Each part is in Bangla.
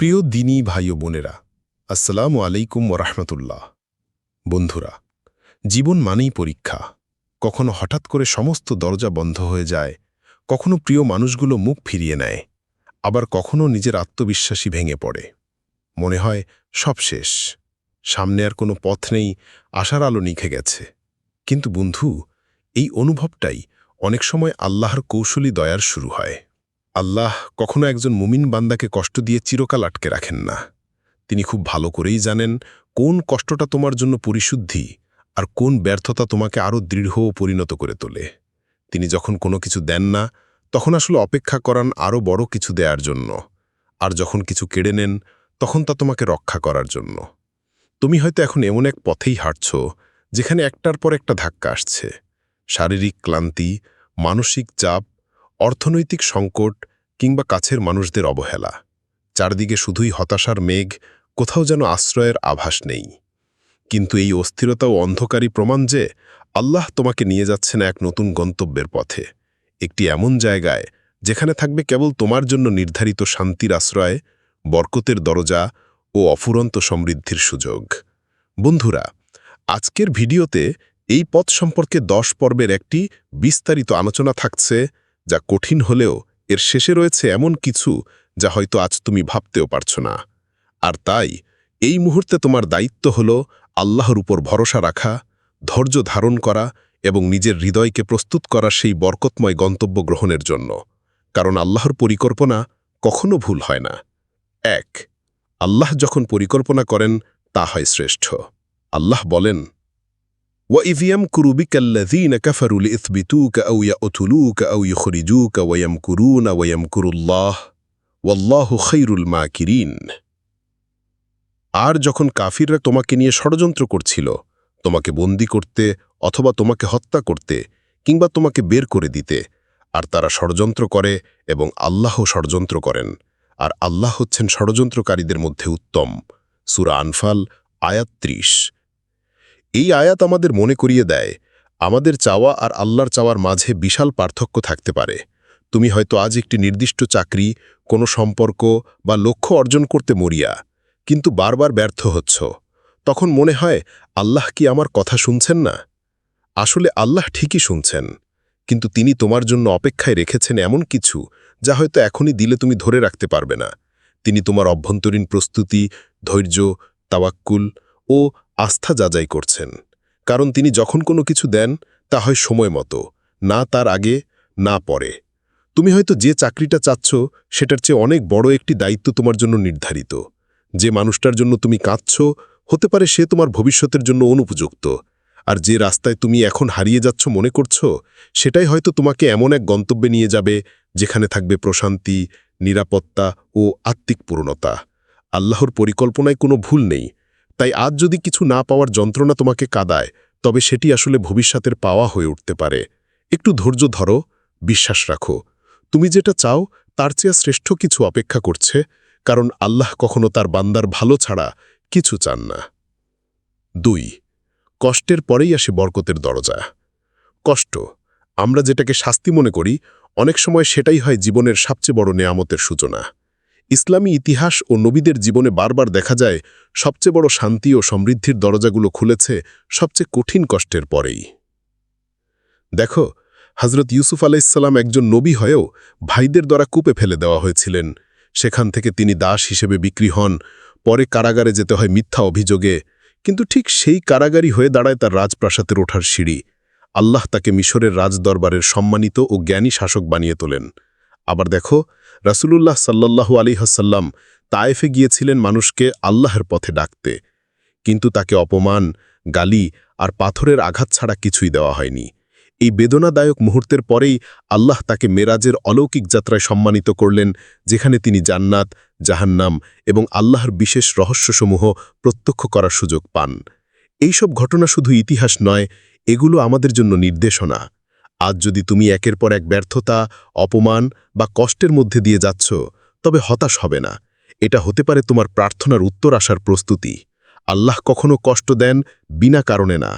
প্রিয় দিনী ভাই ও বোনেরা, আসসালামু আলাইকুম ওরহমতুল্লাহ বন্ধুরা, জীবন মানেই পরীক্ষা। কখনো হঠাৎ করে সমস্ত দরজা বন্ধ হয়ে যায়, কখনো প্রিয় মানুষগুলো মুখ ফিরিয়ে নেয়, আবার কখনো নিজের আত্মবিশ্বাসী ভেঙে পড়ে। মনে হয় সব শেষ। সামনে আর কোনো পথ নেই, আশার আলো নিখে গেছে। কিন্তু বন্ধু, এই অনুভবটাই অনেক সময় আল্লাহর কৌশলী দয়ার শুরু হয়। আল্লাহ কখনো একজন মুমিন বান্দাকে কষ্ট দিয়ে চিরকাল আটকে রাখেন না। তিনি খুব ভালো করেই জানেন কোন কষ্টটা তোমার জন্য পরিশুদ্ধি আর কোন ব্যর্থতা তোমাকে আরও দৃঢ় পরিণত করে তোলে। তিনি যখন কোনো কিছু দেন না, তখন আসলে অপেক্ষা করান আরও বড় কিছু দেওয়ার জন্য। আর যখন কিছু কেড়ে নেন, তখন তা তোমাকে রক্ষা করার জন্য। তুমি হয়তো এখন এমন এক পথেই হাঁটছ, যেখানে একটার পর একটা ধাক্কা আসছে। শারীরিক ক্লান্তি, মানসিক চাপ অর্থনৈতিক সংকট কিংবা কাছের মানুষদের অবহেলা। চারদিকে শুধুই হতাশার মেঘ, কোথাও যেন আশ্রয়ের আভাস নেই। কিন্তু এই অস্থিরতা ও অন্ধকারী প্রমাণ যে আল্লাহ তোমাকে নিয়ে যাচ্ছেন এক নতুন গন্তব্যের পথে। একটি এমন জায়গায় যেখানে থাকবে কেবল তোমার জন্য নির্ধারিত শান্তির আশ্রয়, বরকতের দরজা ও অফুরন্ত সমৃদ্ধির সুযোগ। বন্ধুরা, আজকের ভিডিওতে এই পথ সম্পর্কে দশ পর্বের একটি বিস্তারিত আলোচনা থাকছে যা কঠিন হলেও এর শেষে রয়েছে এমন কিছু যা হয়তো আজ তুমি ভাবতেও পারছ না। আর তাই, এই মুহূর্তে তোমার দায়িত্ব হল আল্লাহর উপর ভরসা রাখা, ধৈর্য ধারণ করা এবং নিজের হৃদয়কে প্রস্তুত করা সেই বরকতময় গন্তব্য গ্রহণের জন্য। কারণ আল্লাহর পরিকল্পনা কখনো ভুল হয় না। এক, আল্লাহ যখন পরিকল্পনা করেন, তা হয় শ্রেষ্ঠ। আল্লাহ বলেন وإذ يمكر بك الذين كفروا لإثبتوك أو يقتلوك أو يخرجوك ويمكرون ويمكر الله والله خير الماكرين আর যখন কাফিররা তোমাকে নিয়ে ষড়যন্ত্র করছিল তোমাকে বন্দি করতে অথবা তোমাকে হত্যা করতে কিংবা তোমাকে বের করে দিতে আর তারা ষড়যন্ত্র করে এবং আল্লাহ ষড়যন্ত্র করেন আর আল্লাহ হচ্ছেন ষড়যন্ত্রকারীদের মধ্যে উত্তম সুরা আনফাল আয়াত ত্রিশ এই আয়াত আমাদের মনে করিয়ে দেয়, আমাদের চাওয়া আর আল্লাহর চাওয়ার মাঝে বিশাল পার্থক্য থাকতে পারে। তুমি হয়তো আজ একটি নির্দিষ্ট চাকরি, কোনো সম্পর্ক বা লক্ষ্য অর্জন করতে মরিয়া, কিন্তু বারবার ব্যর্থ হচ্ছ। তখন মনে হয়, আল্লাহ কি আমার কথা শুনছেন না? আসলে আল্লাহ ঠিকই শুনছেন, কিন্তু তিনি তোমার জন্য অপেক্ষায় রেখেছেন এমন কিছু যা হয়তো এখনই দিলে তুমি ধরে রাখতে পারবে না। তিনি তোমার অভ্যন্তরীণ প্রস্তুতি, ধৈর্য, তাওয়াক্কুল ও আস্থা যাচাই করছেন। কারণ তিনি যখন কোনো কিছু দেন, তা হয় সময় মতো, না তার আগে, না পরে। তুমি হয়তো যে চাকরিটা চাচ্ছ, সেটার চেয়ে অনেক বড় একটি দায়িত্ব তোমার জন্য নির্ধারিত। যে মানুষটার জন্য তুমি কাঁদছ, হতে পারে সে তোমার ভবিষ্যতের জন্য অনুপযুক্ত। আর যে রাস্তায় তুমি এখন হারিয়ে যাচ্ছ মনে করছ, সেটাই হয়তো তোমাকে এমন এক গন্তব্যে নিয়ে যাবে, যেখানে থাকবে প্রশান্তি, নিরাপত্তা ও আত্মিক পূর্ণতা। আল্লাহর পরিকল্পনায় কোনো ভুল নেই। তাই আজ যদি কিছু না পাওয়ার যন্ত্রণা তোমাকে কাদায়, তবে সেটি আসলে ভবিষ্যতের পাওয়া হয়ে উঠতে পারে। একটু ধৈর্য ধরো, বিশ্বাস রাখো। তুমি যেটা চাও, তার চেয়ে শ্রেষ্ঠ কিছু অপেক্ষা করছে, কারণ আল্লাহ কখনো তার বান্দার ভালো ছাড়া কিছু চান না। দুই, কষ্টের পরেই আসে বরকতের দরজা। কষ্ট, আমরা যেটাকে শাস্তি মনে করি, অনেক সময় সেটাই হয় জীবনের সবচেয়ে বড় নেয়ামতের সূচনা। ইসলামী ইতিহাস ও নবীদের জীবনে বারবার দেখা যায়, সবচেয়ে বড় শান্তি ও সমৃদ্ধির দরজাগুলো খুলেছে সবচেয়ে কঠিন কষ্টের পরেই। দেখো হজরত ইউসুফ আলাইসাল্লাম একজন নবী হয়েও ভাইদের দ্বারা কূপে ফেলে দেওয়া হয়েছিলেন। সেখান থেকে তিনি দাস হিসেবে বিক্রি হন, পরে কারাগারে যেতে হয় মিথ্যা অভিযোগে। কিন্তু ঠিক সেই কারাগারই হয়ে দাঁড়ায় তার রাজপ্রাসাদের ওঠার সিঁড়ি। আল্লাহ তাকে মিশরের রাজদরবারের সম্মানিত ও জ্ঞানী শাসক বানিয়ে তোলেন। আবার দেখো, রাসুলুল্লাহ আলী হাসাল্লাম তায়েফে গিয়েছিলেন মানুষকে আল্লাহর পথে ডাকতে। কিন্তু তাকে অপমান, গালি আর পাথরের আঘাত ছাড়া কিছুই দেওয়া হয়নি। এই বেদনাদায়ক মুহূর্তের পরেই আল্লাহ তাকে মেরাজের অলৌকিক যাত্রায় সম্মানিত করলেন, যেখানে তিনি জান্নাত, জাহান্নাম এবং আল্লাহর বিশেষ রহস্যসমূহ প্রত্যক্ষ করার সুযোগ পান। এইসব ঘটনা শুধু ইতিহাস নয়, এগুলো আমাদের জন্য নির্দেশনা। আজ যদি তুমি একের পর এক ব্যর্থতা, অপমান বা কষ্টের মধ্যে দিয়ে যাচ্ছ, তবে হতাশ হবে না। এটা হতে পারে তোমার প্রার্থনার উত্তর আসার প্রস্তুতি। আল্লাহ কখনো কষ্ট দেন বিনা কারণে না।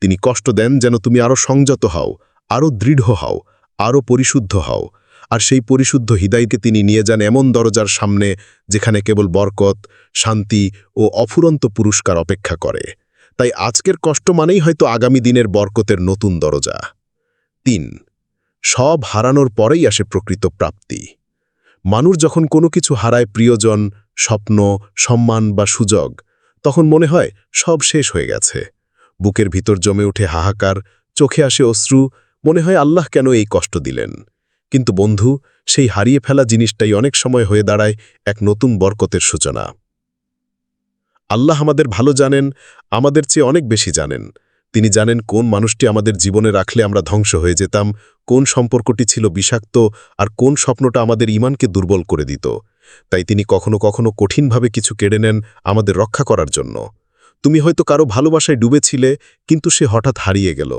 তিনি কষ্ট দেন যেন তুমি আরও সংযত হও আরও দৃঢ় হও আরও পরিশুদ্ধ হও। আর সেই পরিশুদ্ধ হৃদয়কে তিনি নিয়ে যান এমন দরজার সামনে যেখানে কেবল বরকত, শান্তি ও অফুরন্ত পুরস্কার অপেক্ষা করে। তাই আজকের কষ্ট মানেই হয়তো আগামী দিনের বরকতের নতুন দরজা। তিন, সব হারানোর পরেই আসে প্রকৃত প্রাপ্তি। মানুষ যখন কোনো কিছু হারায় প্রিয়জন, স্বপ্ন, সম্মান বা সুযোগ, তখন মনে হয় সব শেষ হয়ে গেছে। বুকের ভিতর জমে ওঠে হাহাকার, চোখে আসে অশ্রু, মনে হয় আল্লাহ কেন এই কষ্ট দিলেন? কিন্তু বন্ধু, সেই হারিয়ে ফেলা জিনিসটাই অনেক সময় হয়ে দাঁড়ায় এক নতুন বরকতের সূচনা। আল্লাহ আমাদের ভালো জানেন, আমাদের চেয়ে অনেক বেশি জানেন। তিনি জানেন কোন মানুষটি আমাদের জীবনে রাখলে আমরা ধ্বংস হয়ে যেতাম, কোন সম্পর্কটি ছিল বিষাক্ত, আর কোন স্বপ্নটা আমাদের ইমানকে দুর্বল করে দিত। তাই তিনি কখনো কখনো কঠিনভাবে কিছু কেড়ে নেন আমাদের রক্ষা করার জন্য। তুমি হয়তো কারও ভালোবাসায় ডুবেছিলে, কিন্তু সে হঠাৎ হারিয়ে গেল।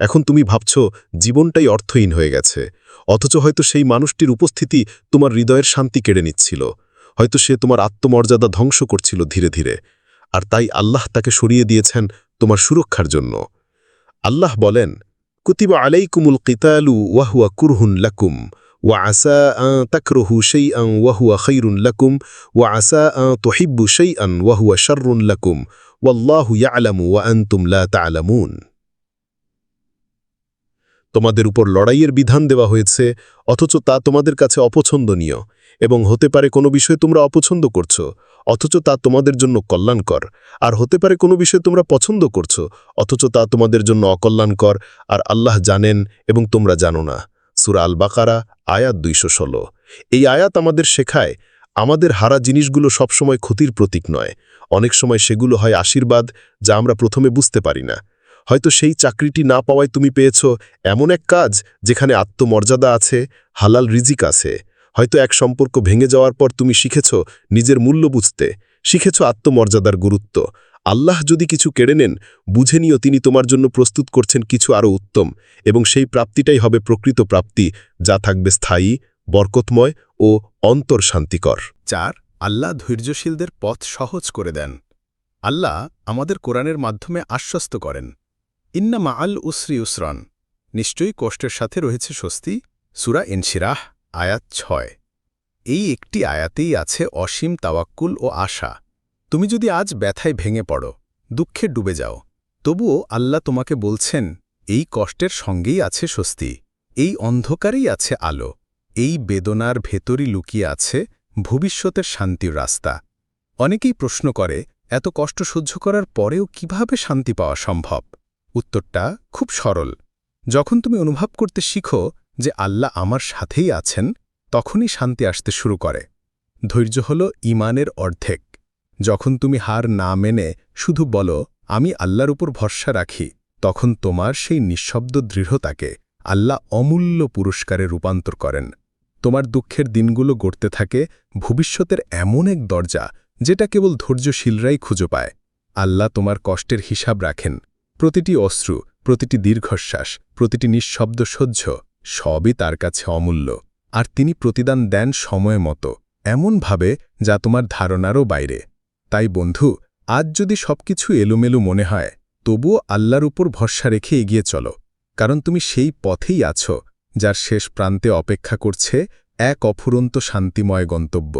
এখন তুমি ভাবছ, জীবনটাই অর্থহীন হয়ে গেছে। অথচ হয়তো সেই মানুষটির উপস্থিতি তোমার হৃদয়ের শান্তি কেড়ে নিচ্ছিল। হয়তো সে তোমার আত্মমর্যাদা ধ্বংস করছিল ধীরে ধীরে। আর তাই আল্লাহ তাকে সরিয়ে দিয়েছেন তোমার সুরক্ষার জন্য আল্লাহ বলেন কুতিবা আলাইকুমুল কিতালু ওয়াহুয়া কুরহুন লাকুম ওয়া আসা তাকরহু সেই আং ওয়াহুয়া খৈরুন লাকুম ওয়া আসা তহিব্বু সেই আন ওয়াহুয়া শর্রুন লাকুম ওয়াল্লাহু ইয়ালামু ওয়া আন্তুম লা তালামুন তোমাদের উপর লড়াইয়ের বিধান দেওয়া হয়েছে, অথচ তা তোমাদের কাছে অপছন্দনীয়, এবং হতে পারে কোনো বিষয়ে তোমরা অপছন্দ করছ, অথচ তা তোমাদের জন্য কল্যাণকর, আর হতে পারে কোনো বিষয়ে তোমরা পছন্দ করছ, অথচ তা তোমাদের জন্য অকল্যাণকর, আর আল্লাহ জানেন এবং তোমরা জানো না। সুরা আল বাকারা আয়াত দুইশো ষোলো। এই আয়াত আমাদের শেখায়, আমাদের হারা জিনিসগুলো সবসময় ক্ষতির প্রতীক নয়, অনেক সময় সেগুলো হয় আশীর্বাদ, যা আমরা প্রথমে বুঝতে পারি না। হয়তো সেই চাকরিটি না পাওয়ায় তুমি পেয়েছ এমন এক কাজ যেখানে আত্মমর্যাদা আছে, হালাল রিজিক আছে। হয়তো এক সম্পর্ক ভেঙে যাওয়ার পর তুমি শিখেছ নিজের মূল্য বুঝতে, শিখেছ আত্মমর্যাদার গুরুত্ব। আল্লাহ যদি কিছু কেড়ে নেন, বুঝে নিও তিনি তোমার জন্য প্রস্তুত করছেন কিছু আরও উত্তম এবং সেই প্রাপ্তিটাই হবে প্রকৃত প্রাপ্তি যা থাকবে স্থায়ী, বরকতময় ও অন্তর শান্তিকর চার, আল্লাহ ধৈর্যশীলদের পথ সহজ করে দেন। আল্লাহ আমাদের কোরআনের মাধ্যমে আশ্বস্ত করেন। ইন্না মা আল উসরি উসরান। নিশ্চয়ই কষ্টের সাথে রয়েছে স্বস্তি। সুরা এনশিরাহ, আয়াত ছয়। এই একটি আয়াতেই আছে অসীম তাওয়াক্কুল ও আশা। তুমি যদি আজ ব্যথায় ভেঙে পড়ো, দুঃখে ডুবে যাও, তবুও আল্লাহ তোমাকে বলছেন, এই কষ্টের সঙ্গেই আছে স্বস্তি। এই অন্ধকারেই আছে আলো। এই বেদনার ভেতরই লুকিয়ে আছে ভবিষ্যতের শান্তির রাস্তা। অনেকেই প্রশ্ন করে, এত কষ্ট সহ্য করার পরেও কীভাবে শান্তি পাওয়া সম্ভব? উত্তরটা খুব সরল। যখন তুমি অনুভব করতে শিখো যে আল্লাহ আমার সাথেই আছেন, তখনই শান্তি আসতে শুরু করে। ধৈর্য হল ইমানের অর্ধেক। যখন তুমি হার না মেনে শুধু বলো, আমি আল্লাহর উপর ভরসা রাখি, তখন তোমার সেই নিঃশব্দ দৃঢ়তাকে আল্লাহ অমূল্য পুরস্কারে রূপান্তর করেন। তোমার দুঃখের দিনগুলো গড়তে থাকে ভবিষ্যতের এমন এক দরজা, যেটা কেবল ধৈর্যশীলরাই খুঁজে পায়। আল্লাহ তোমার কষ্টের হিসাব রাখেন। প্রতিটি অশ্রু, প্রতিটি দীর্ঘশ্বাস, প্রতিটি নিঃশব্দ সহ্য, সবই তার কাছে অমূল্য। আর তিনি প্রতিদান দেন সময় মতো, এমনভাবে যা তোমার ধারণারও বাইরে। তাই বন্ধু, আজ যদি সবকিছু এলোমেলো মনে হয়, তবুও আল্লাহর উপর ভরসা রেখে এগিয়ে চলো। কারণ তুমি সেই পথেই আছো, যার শেষ প্রান্তে অপেক্ষা করছে এক অফুরন্ত শান্তিময় গন্তব্য।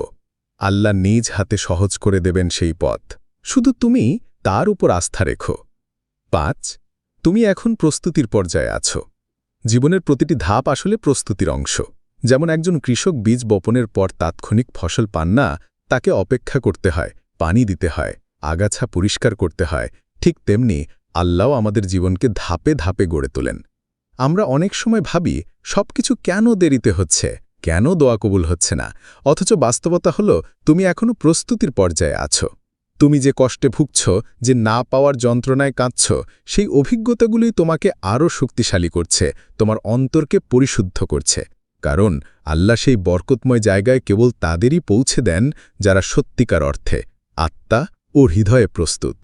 আল্লাহ নিজ হাতে সহজ করে দেবেন সেই পথ। শুধু তুমি তার উপর আস্থা রেখো। পাঁচ, তুমি এখন প্রস্তুতির পর্যায়ে আছো। জীবনের প্রতিটি ধাপ আসলে প্রস্তুতির অংশ। যেমন একজন কৃষক বীজ বপনের পর তাৎক্ষণিক ফসল পান না, তাকে অপেক্ষা করতে হয়, পানি দিতে হয়, আগাছা পরিষ্কার করতে হয়। ঠিক তেমনি আল্লাহ আমাদের জীবনকে ধাপে ধাপে গড়ে তোলেন। আমরা অনেক সময় ভাবি, সবকিছু কেন দেরিতে হচ্ছে? কেন দোয়া কবুল হচ্ছে না? অথচ বাস্তবতা হল, তুমি এখনও প্রস্তুতির পর্যায়ে আছো। তুমি যে কষ্টে ভুগছ, যে না পাওয়ার যন্ত্রণায় কাঁদছ, সেই অভিজ্ঞতাগুলোই তোমাকে আরও শক্তিশালী করছে, তোমার অন্তরকে পরিশুদ্ধ করছে। কারণ আল্লাহ সেই বরকতময় জায়গায় কেবল তাদেরই পৌঁছে দেন যারা সত্যিকার অর্থে আত্মা ও হৃদয়ে প্রস্তুত।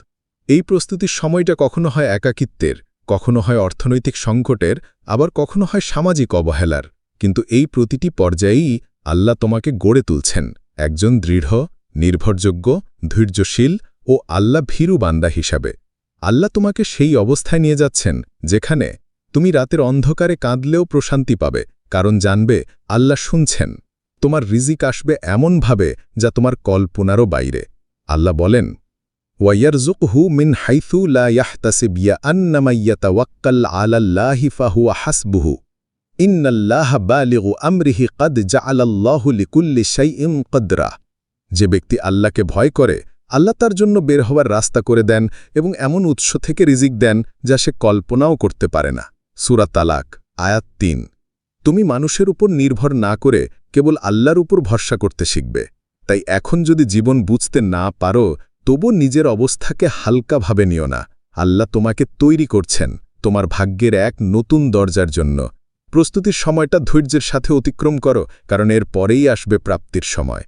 এই প্রস্তুতির সময়টা কখনো হয় একাকিত্বের, কখনো হয় অর্থনৈতিক সংকটের, আবার কখনো হয় সামাজিক অবহেলার। কিন্তু এই প্রতিটি পর্যায়েই আল্লাহ তোমাকে গড়ে তুলছেন, একজন দৃঢ় নির্ভরযোগ্য, ধৈর্যশীল ও আল্লাহ ভীরু বান্দা হিসাবে। আল্লাহ তোমাকে সেই অবস্থায় নিয়ে যাচ্ছেন, যেখানে তুমি রাতের অন্ধকারে কাঁদলেও প্রশান্তি পাবে, কারণ জানবে আল্লাহ শুনছেন। তোমার রিজিক আসবে এমনভাবে যা তোমার কল্পনারও বাইরে। আল্লাহ বলেন ওয়াইয়ার ওয়াইয়ারজুকহু মিন হাইথু লা ইয়াহতাসিব ইয়ান্নামা ইয়াতাওয়াক্কাল আলাল্লাহি ফাহুয়া হাসবুহু। ইন্নাল্লাহ বালিগু আমরিহি কদ জাআলাল্লাহু লিকুল্লি শাইইন কদরা। যে ব্যক্তি আল্লাহকে ভয় করে, আল্লাহ তার জন্য বের হওয়ার রাস্তা করে দেন এবং এমন উৎস থেকে রিজিক দেন যা সে কল্পনাও করতে পারে না। সুরা তালাক, আয়াত তিন। তুমি মানুষের উপর নির্ভর না করে কেবল আল্লাহর উপর ভরসা করতে শিখবে। তাই এখন যদি জীবন বুঝতে না পারো তবু নিজের অবস্থাকে হালকাভাবে নিও না। আল্লাহ তোমাকে তৈরি করছেন, তোমার ভাগ্যের এক নতুন দরজার জন্য। প্রস্তুতির সময়টা ধৈর্যের সাথে অতিক্রম করো, কারণ এর পরেই আসবে প্রাপ্তির সময়।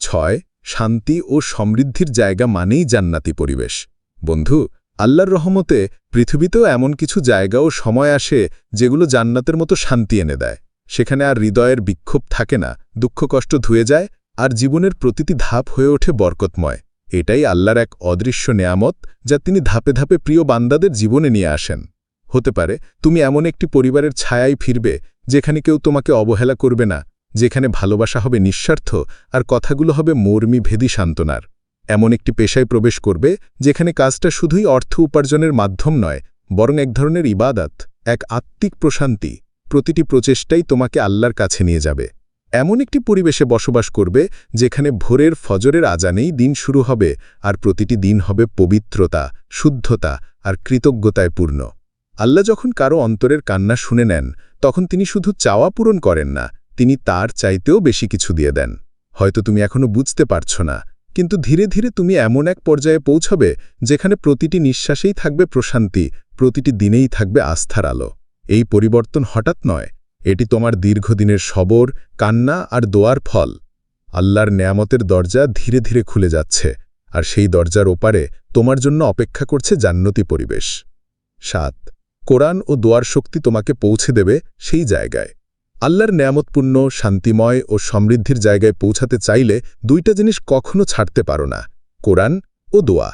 ছয়, শান্তি ও সমৃদ্ধির জায়গা মানেই জান্নাতি পরিবেশ। বন্ধু, আল্লাহর রহমতে পৃথিবীতেও এমন কিছু জায়গা ও সময় আসে যেগুলো জান্নাতের মতো শান্তি এনে দেয়। সেখানে আর হৃদয়ের বিক্ষোভ থাকে না, দুঃখ কষ্ট ধুয়ে যায়, আর জীবনের প্রতিটি ধাপ হয়ে ওঠে বরকতময়। এটাই আল্লাহর এক অদৃশ্য নেয়ামত যা তিনি ধাপে ধাপে প্রিয় বান্দাদের জীবনে নিয়ে আসেন। হতে পারে, তুমি এমন একটি পরিবারের ছায়ায় ফিরবে, যেখানে কেউ তোমাকে অবহেলা করবে না যেখানে ভালোবাসা হবে নিঃস্বার্থ আর কথাগুলো হবে মর্মী ভেদি সান্ত্বনার। এমন একটি পেশায় প্রবেশ করবে যেখানে কাজটা শুধুই অর্থ উপার্জনের মাধ্যম নয়, বরং এক ধরনের ইবাদাত, এক আত্মিক প্রশান্তি, প্রতিটি প্রচেষ্টাই তোমাকে আল্লাহর কাছে নিয়ে যাবে। এমন একটি পরিবেশে বসবাস করবে যেখানে ভোরের ফজরের আজানেই দিন শুরু হবে আর প্রতিটি দিন হবে পবিত্রতা, শুদ্ধতা আর কৃতজ্ঞতায় পূর্ণ। আল্লাহ যখন কারও অন্তরের কান্না শুনে নেন, তখন তিনি শুধু চাওয়া পূরণ করেন না তিনি তার চাইতেও বেশি কিছু দিয়ে দেন। হয়তো তুমি এখনও বুঝতে পারছ না, কিন্তু ধীরে ধীরে তুমি এমন এক পর্যায়ে পৌঁছবে যেখানে প্রতিটি নিঃশ্বাসেই থাকবে প্রশান্তি, প্রতিটি দিনেই থাকবে আস্থার আলো। এই পরিবর্তন হঠাৎ নয়, এটি তোমার দীর্ঘদিনের সবর, কান্না আর দোয়ার ফল। আল্লাহর নেয়ামতের দরজা ধীরে ধীরে খুলে যাচ্ছে, আর সেই দরজার ওপারে তোমার জন্য অপেক্ষা করছে জান্নতি পরিবেশ। সাত, কোরআন ও দোয়ার শক্তি তোমাকে পৌঁছে দেবে সেই জায়গায়। আল্লাহর নেয়ামতপূর্ণ, শান্তিময় ও সমৃদ্ধির জায়গায় পৌঁছাতে চাইলে দুইটা জিনিস কখনো ছাড়তে পারো না, কোরআন ও দোয়া।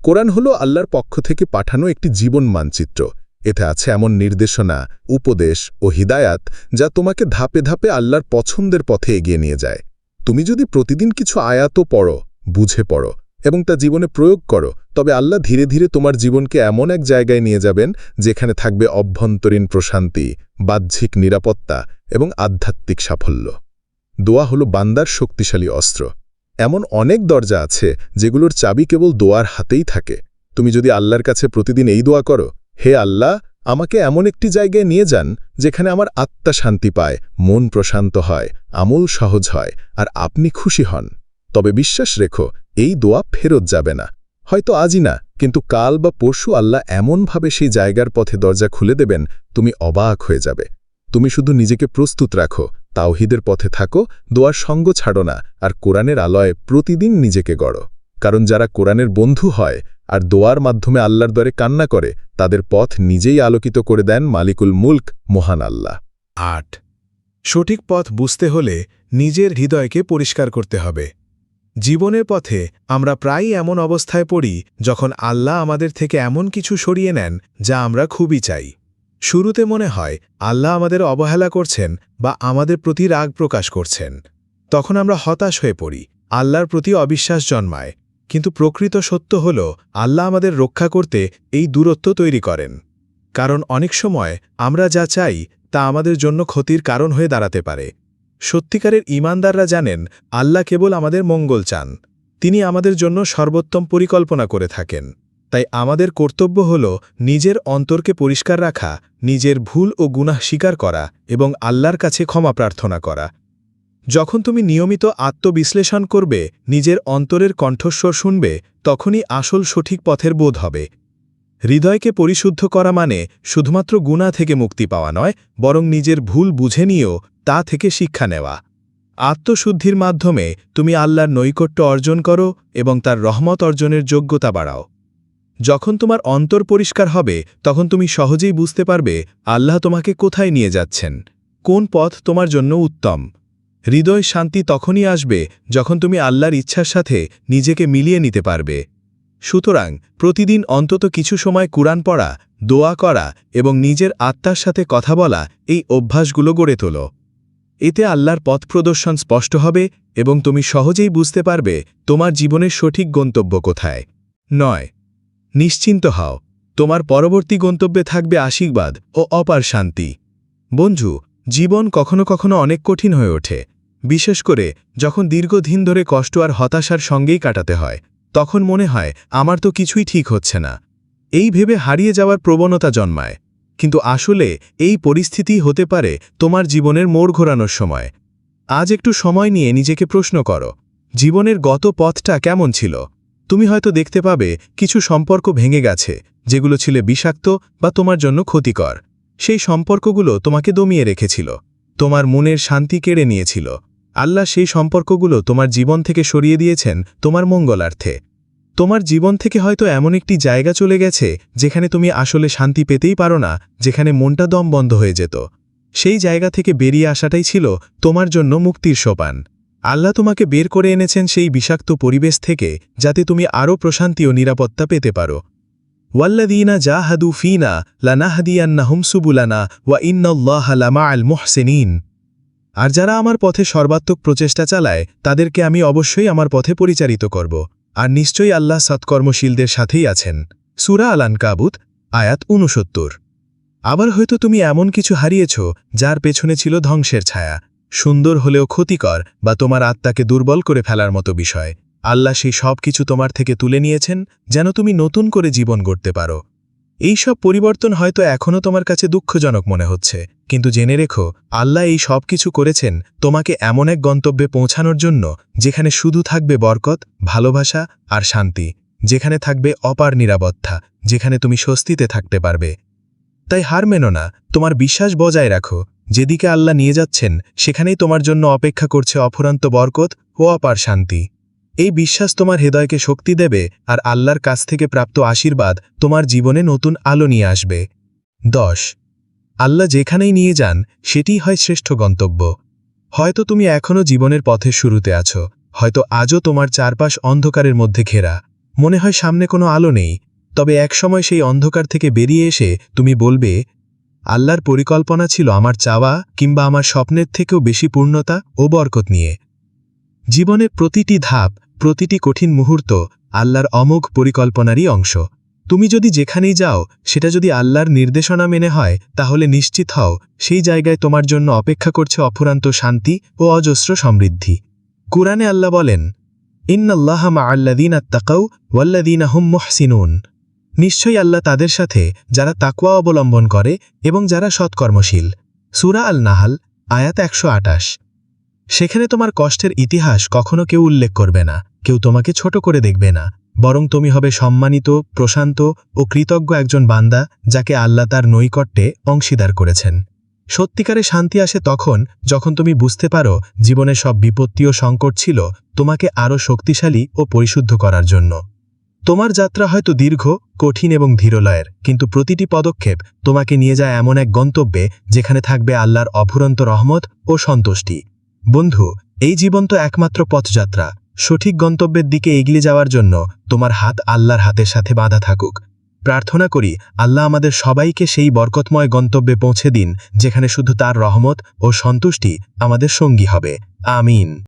কোরআন হল আল্লাহর পক্ষ থেকে পাঠানো একটি জীবন মানচিত্র। এতে আছে এমন নির্দেশনা, উপদেশ ও হিদায়াত যা তোমাকে ধাপে ধাপে আল্লাহর পছন্দের পথে এগিয়ে নিয়ে যায়। তুমি যদি প্রতিদিন কিছু আয়াতও পড়ো, বুঝে পড়ো এবং তা জীবনে প্রয়োগ করো, তবে আল্লাহ ধীরে ধীরে তোমার জীবনকে এমন এক জায়গায় নিয়ে যাবেন যেখানে থাকবে অভ্যন্তরীণ প্রশান্তি, বাহ্যিক নিরাপত্তা এবং আধ্যাত্মিক সাফল্য। দোয়া হল বান্দার শক্তিশালী অস্ত্র। এমন অনেক দরজা আছে যেগুলোর চাবি কেবল দোয়ার হাতেই থাকে। তুমি যদি আল্লাহর কাছে প্রতিদিন এই দোয়া করো, হে আল্লাহ, আমাকে এমন একটি জায়গায় নিয়ে যান যেখানে আমার আত্মা শান্তি পায়, মন প্রশান্ত হয়, আমল সহজ হয়, আর আপনি খুশি হন। তবে বিশ্বাস রেখো, এই দোয়া ফেরত যাবে না। হয়তো আজই না, কিন্তু কাল বা পরশু আল্লাহ এমনভাবে সেই জায়গার পথে দরজা খুলে দেবেন, তুমি অবাক হয়ে যাবে। তুমি শুধু নিজেকে প্রস্তুত রাখো, তাওহিদের পথে থাকো, দোয়ার সঙ্গ ছাড়ো না, আর কোরআনের আলয়ে প্রতিদিন নিজেকে গড়ো। কারণ যারা কোরআনের বন্ধু হয় আর দোয়ার মাধ্যমে আল্লাহর দরে কান্না করে, তাদের পথ নিজেই আলোকিত করে দেন মালিকুল মুল্ক, মহান আল্লাহ। আট। সঠিক পথ বুঝতে হলে নিজের হৃদয়কে পরিষ্কার করতে হবে। জীবনের পথে আমরা প্রায়ই এমন অবস্থায় পড়ি যখন আল্লাহ আমাদের থেকে এমন কিছু সরিয়ে নেন যা আমরা খুবই চাই। শুরুতে মনে হয়, আল্লাহ আমাদের অবহেলা করছেন বা আমাদের প্রতি রাগ প্রকাশ করছেন। তখন আমরা হতাশ হয়ে পড়ি, আল্লাহর প্রতি অবিশ্বাস জন্মায়। কিন্তু প্রকৃত সত্য হল, আল্লাহ আমাদের রক্ষা করতে এই দূরত্ব তৈরি করেন। কারণ অনেক সময় আমরা যা চাই, তা আমাদের জন্য ক্ষতির কারণ হয়ে দাঁড়াতে পারে। সত্যিকারের ইমানদাররা জানেন, আল্লাহ কেবল আমাদের মঙ্গল চান। তিনি আমাদের জন্য সর্বোত্তম পরিকল্পনা করে থাকেন। তাই আমাদের কর্তব্য হল নিজের অন্তরকে পরিষ্কার রাখা, নিজের ভুল ও গুনাহ স্বীকার করা এবং আল্লাহর কাছে ক্ষমা প্রার্থনা করা। যখন তুমি নিয়মিত আত্মবিশ্লেষণ করবে, নিজের অন্তরের কণ্ঠস্বর শুনবে, তখনই আসল সঠিক পথের বোধ হবে। হৃদয়কে পরিশুদ্ধ করা মানে শুধুমাত্র গুণা থেকে মুক্তি পাওয়া নয়, বরং নিজের ভুল বুঝে নিয়েও তা থেকে শিক্ষা নেওয়া। আত্মশুদ্ধির মাধ্যমে তুমি আল্লাহর নৈকট্য অর্জন করো এবং তার রহমত অর্জনের যোগ্যতা বাড়াও। যখন তোমার অন্তর পরিষ্কার হবে, তখন তুমি সহজেই বুঝতে পারবে আল্লাহ তোমাকে কোথায় নিয়ে যাচ্ছেন, কোন পথ তোমার জন্য উত্তম। হৃদয় শান্তি তখনই আসবে যখন তুমি আল্লাহর ইচ্ছার সাথে নিজেকে মিলিয়ে নিতে পারবে। সুতরাং প্রতিদিন অন্তত কিছু সময় কুরআন পড়া, দোয়া করা এবং নিজের আত্মার সাথে কথা বলা এই অভ্যাসগুলো গড়ে তোলো। এতে আল্লাহর পথ প্রদর্শন স্পষ্ট হবে এবং তুমি সহজেই বুঝতে পারবে তোমার জীবনের সঠিক গন্তব্য কোথায়। নয় নিশ্চিন্ত হও, তোমার পরবর্তী গন্তব্যে থাকবে আশীর্বাদ ও অপার শান্তি। বন্ধু, জীবন কখনো কখনো অনেক কঠিন হয়ে ওঠে। বিশেষ করে, যখন দীর্ঘদিন ধরে কষ্ট আর হতাশার সঙ্গেই কাটাতে হয়, তখন মনে হয়, আমার তো কিছুই ঠিক হচ্ছে না। এই ভেবে হারিয়ে যাওয়ার প্রবণতা জন্মায়। কিন্তু আসলে, এই পরিস্থিতি হতে পারে তোমার জীবনের মোড় ঘোরানোর সময়। আজ একটু সময় নিয়ে নিজেকে প্রশ্ন করো, জীবনের গত পথটা কেমন ছিল? তুমি হয়তো দেখতে পাবে কিছু সম্পর্ক ভেঙে গেছে, যেগুলো ছিল বিষাক্ত বা তোমার জন্য ক্ষতিকর। সেই সম্পর্কগুলো তোমাকে দমিয়ে রেখেছিল। তোমার মনের শান্তি কেড়ে নিয়েছিল। আল্লাহ সেই সম্পর্কগুলো তোমার জীবন থেকে সরিয়ে দিয়েছেন তোমার মঙ্গলার্থে। তোমার জীবন থেকে হয়তো এমন একটি জায়গা চলে গেছে, যেখানে তুমি আসলে শান্তি পেতেই পারো না, যেখানে মনটা দম বন্ধ হয়ে যেত। সেই জায়গা থেকে বেরিয়ে আসাটাই ছিল তোমার জন্য মুক্তির সোপান। আল্লাহ তোমাকে বের করে এনেছেন সেই বিষাক্ত পরিবেশ থেকে, যাতে তুমি আরও প্রশান্তি ও নিরাপত্তা পেতে পারো। ওয়াল্লাদিনা জাহাদু ফিনা লানাহাদিয়ান্নাহুম হুমসুবুলানা ওয়া ইন্নাল্লাহ লামা আল মুহসেনিন। আর যারা আমার পথে সর্বাত্মক প্রচেষ্টা চালায়, তাদেরকে আমি অবশ্যই আমার পথে পরিচালিত করব। আর নিশ্চয়ই আল্লাহ সৎকর্মশীলদের সাথেই আছেন। সুরা আলান কাবুত আয়াত উনসত্তর আবার হয়তো তুমি এমন কিছু হারিয়েছ, যার পেছনে ছিল ধ্বংসের ছায়া। সুন্দর হলেও ক্ষতিকর বা তোমার আত্মাকে দুর্বল করে ফেলার মতো বিষয়। আল্লাহ সেই সব কিছু তোমার থেকে তুলে নিয়েছেন, যেন তুমি নতুন করে জীবন গড়তে পারো। এই সব পরিবর্তন হয়তো এখনও তোমার কাছে দুঃখজনক মনে হচ্ছে, কিন্তু জেনে রেখো, আল্লাহ এই সব কিছু করেছেন তোমাকে এমন এক গন্তব্যে পৌঁছানোর জন্য, যেখানে শুধু থাকবে বরকত, ভালোবাসা আর শান্তি, যেখানে থাকবে অপার নিরাপত্তা, যেখানে তুমি স্বস্তিতে থাকতে পারবে। তাই হার মেনো না, তোমার বিশ্বাস বজায় রাখো যেদিকে আল্লাহ নিয়ে যাচ্ছেন, সেখানেই তোমার জন্য অপেক্ষা করছে অফুরান্ত বরকত ও অপার শান্তি। এই বিশ্বাস তোমার হৃদয়কে শক্তি দেবে আর আল্লাহর কাছ থেকে প্রাপ্ত আশীর্বাদ তোমার জীবনে নতুন আলো নিয়ে আসবে। দশ। আল্লাহ যেখানেই নিয়ে যান, সেটিই হয় শ্রেষ্ঠ গন্তব্য। হয়তো তুমি এখনও জীবনের পথের শুরুতে আছো, হয়তো আজও তোমার চারপাশ অন্ধকারের মধ্যে ঘেরা। মনে হয় সামনে কোনো আলো নেই, তবে একসময় সেই অন্ধকার থেকে বেরিয়ে এসে তুমি বলবে আল্লাহর পরিকল্পনা ছিল আমার চাওয়া কিংবা আমার স্বপ্নের থেকেও বেশি পূর্ণতা ও বরকত নিয়ে। জীবনের প্রতিটি ধাপ, প্রতিটি কঠিন মুহূর্ত আল্লাহর অমোঘ পরিকল্পনারই অংশ। তুমি যদি যেখানেই যাও, সেটা যদি আল্লাহর নির্দেশনা মেনে হয়, তাহলে নিশ্চিত হও, সেই জায়গায় তোমার জন্য অপেক্ষা করছে অফুরান্ত শান্তি ও অজস্র সমৃদ্ধি। কুরআনে আল্লাহ বলেন, ইন্নাল্লাহ মা আল্লাদিন আত্তাকাউ ওয়াল্লাদিন হুম মুহসিনুন। নিশ্চয়ই আল্লাহ তাদের সাথে যারা তাকুয়া অবলম্বন করে এবং যারা সৎকর্মশীল। সুরা আল নাহাল আয়াত একশো আটাশ সেখানে তোমার কষ্টের ইতিহাস কখনো কেউ উল্লেখ করবে না, কেউ তোমাকে ছোট করে দেখবে না। বরং তুমি হবে সম্মানিত, প্রশান্ত ও কৃতজ্ঞ একজন বান্দা যাকে আল্লাহ তার নৈকট্যে অংশীদার করেছেন। সত্যিকারে শান্তি আসে তখন যখন তুমি বুঝতে পারো জীবনে সব বিপত্তি ও সংকট ছিল তোমাকে আরও শক্তিশালী ও পরিশুদ্ধ করার জন্য। তোমার যাত্রা হয়তো দীর্ঘ, কঠিন এবং ধীরলয়ের, কিন্তু প্রতিটি পদক্ষেপ তোমাকে নিয়ে যায় এমন এক গন্তব্যে যেখানে থাকবে আল্লাহর অফুরন্ত রহমত ও সন্তুষ্টি। বন্ধু, এই জীবন তো একমাত্র পথযাত্রা। সঠিক গন্তব্যের দিকে এগিয়ে যাওয়ার জন্য তোমার হাত আল্লাহর হাতের সাথে বাঁধা থাকুক। প্রার্থনা করি, আল্লাহ আমাদের সবাইকে সেই বরকতময় গন্তব্যে পৌঁছে দিন, যেখানে শুধু তার রহমত ও সন্তুষ্টি আমাদের সঙ্গী হবে। আমিন।